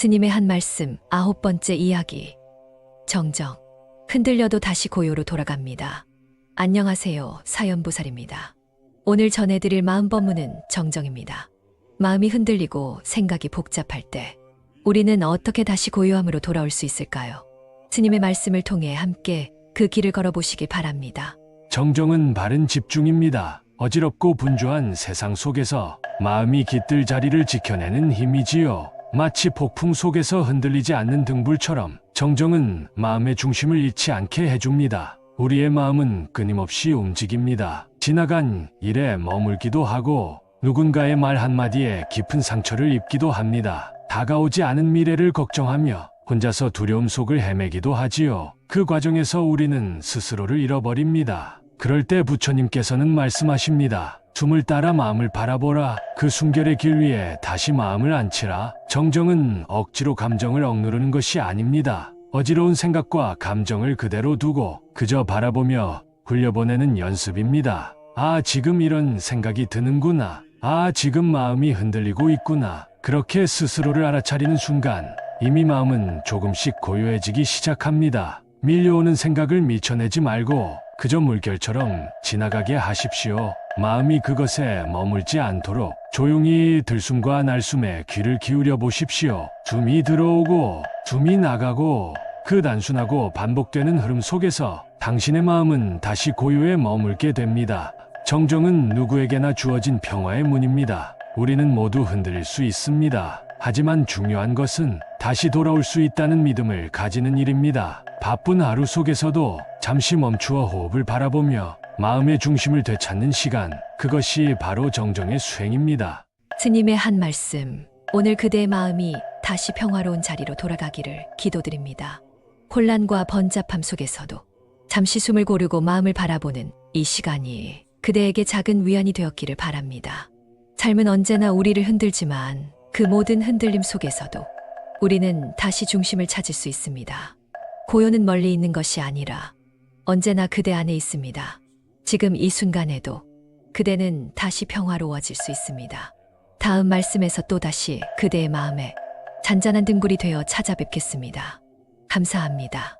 스님의 한 말씀, 아홉 번째 이야기. 정정. 흔들려도 다시 고요로 돌아갑니다. 안녕하세요. 사연부살입니다. 오늘 전해드릴 마음 법문은 정정입니다. 마음이 흔들리고 생각이 복잡할 때, 우리는 어떻게 다시 고요함으로 돌아올 수 있을까요? 스님의 말씀을 통해 함께 그 길을 걸어보시기 바랍니다. 정정은 바른 집중입니다. 어지럽고 분주한 세상 속에서 마음이 깃들 자리를 지켜내는 힘이지요. 마치 폭풍 속에서 흔들리지 않는 등불처럼 정정은 마음의 중심을 잃지 않게 해줍니다. 우리의 마음은 끊임없이 움직입니다. 지나간 일에 머물기도 하고 누군가의 말 한마디에 깊은 상처를 입기도 합니다. 다가오지 않은 미래를 걱정하며 혼자서 두려움 속을 헤매기도 하지요. 그 과정에서 우리는 스스로를 잃어버립니다. 그럴 때 부처님께서는 말씀하십니다. 숨을 따라 마음을 바라보라. 그 숨결의 길 위에 다시 마음을 앉히라. 정정은 억지로 감정을 억누르는 것이 아닙니다. 어지러운 생각과 감정을 그대로 두고 그저 바라보며 흘려보내는 연습입니다. 아, 지금 이런 생각이 드는구나. 아, 지금 마음이 흔들리고 있구나. 그렇게 스스로를 알아차리는 순간 이미 마음은 조금씩 고요해지기 시작합니다. 밀려오는 생각을 미쳐내지 말고 그저 물결처럼 지나가게 하십시오. 마음이 그것에 머물지 않도록 조용히 들숨과 날숨에 귀를 기울여 보십시오. 숨이 들어오고 숨이 나가고 그 단순하고 반복되는 흐름 속에서 당신의 마음은 다시 고요에 머물게 됩니다. 정정은 누구에게나 주어진 평화의 문입니다. 우리는 모두 흔들릴 수 있습니다. 하지만 중요한 것은 다시 돌아올 수 있다는 믿음을 가지는 일입니다. 바쁜 하루 속에서도 잠시 멈추어 호흡을 바라보며 마음의 중심을 되찾는 시간, 그것이 바로 정정의 수행입니다. 스님의 한 말씀. 오늘 그대의 마음이 다시 평화로운 자리로 돌아가기를 기도드립니다. 혼란과 번잡함 속에서도 잠시 숨을 고르고 마음을 바라보는 이 시간이 그대에게 작은 위안이 되었기를 바랍니다. 삶은 언제나 우리를 흔들지만 그 모든 흔들림 속에서도 우리는 다시 중심을 찾을 수 있습니다. 고요는 멀리 있는 것이 아니라 언제나 그대 안에 있습니다. 지금 이 순간에도 그대는 다시 평화로워질 수 있습니다. 다음 말씀에서 또다시 그대의 마음에 잔잔한 등불이 되어 찾아뵙겠습니다. 감사합니다.